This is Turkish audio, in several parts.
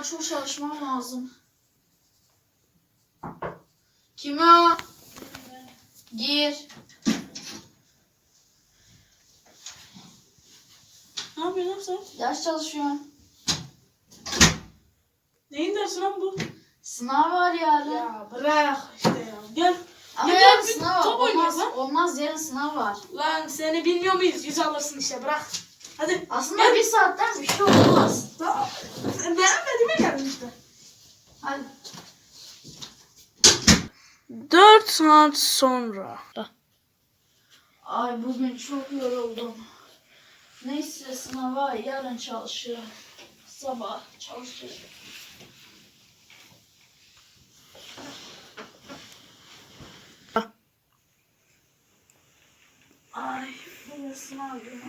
ya çok çalışmam lazım. Kim o? Gir. Ne yapıyorsun lan sen? Ders çalışıyorum. Neyin dersi lan bu? Sınav var yarın. Ya bırak işte ya. Gel. Ama Ya yarın sınav var. top Olmaz, lan. olmaz yarın sınav var. Lan seni bilmiyor muyuz? Yüz alırsın işte bırak. Hadi. Aslında bir saatten bir şey olmaz. Daha- geldim işte. Hadi. 4 saat sonra. Ay bugün çok yoruldum. Neyse sınava yarın çalışırım. Sabah çalışırım. Ay bugün sınav günü.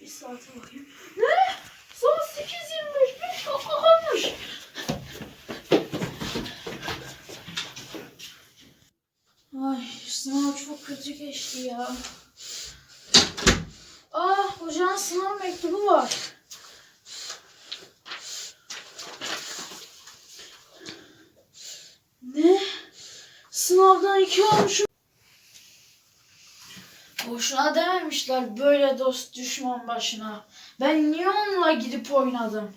Bir saate bakayım. Ne? Saat 8.25. Ay sınav çok kötü geçti ya. Ah hocanın sınav mektubu var. Ne? Sınavdan iki olmuşum. Boşuna dememişler böyle dost düşman başına. Ben niye onunla gidip oynadım?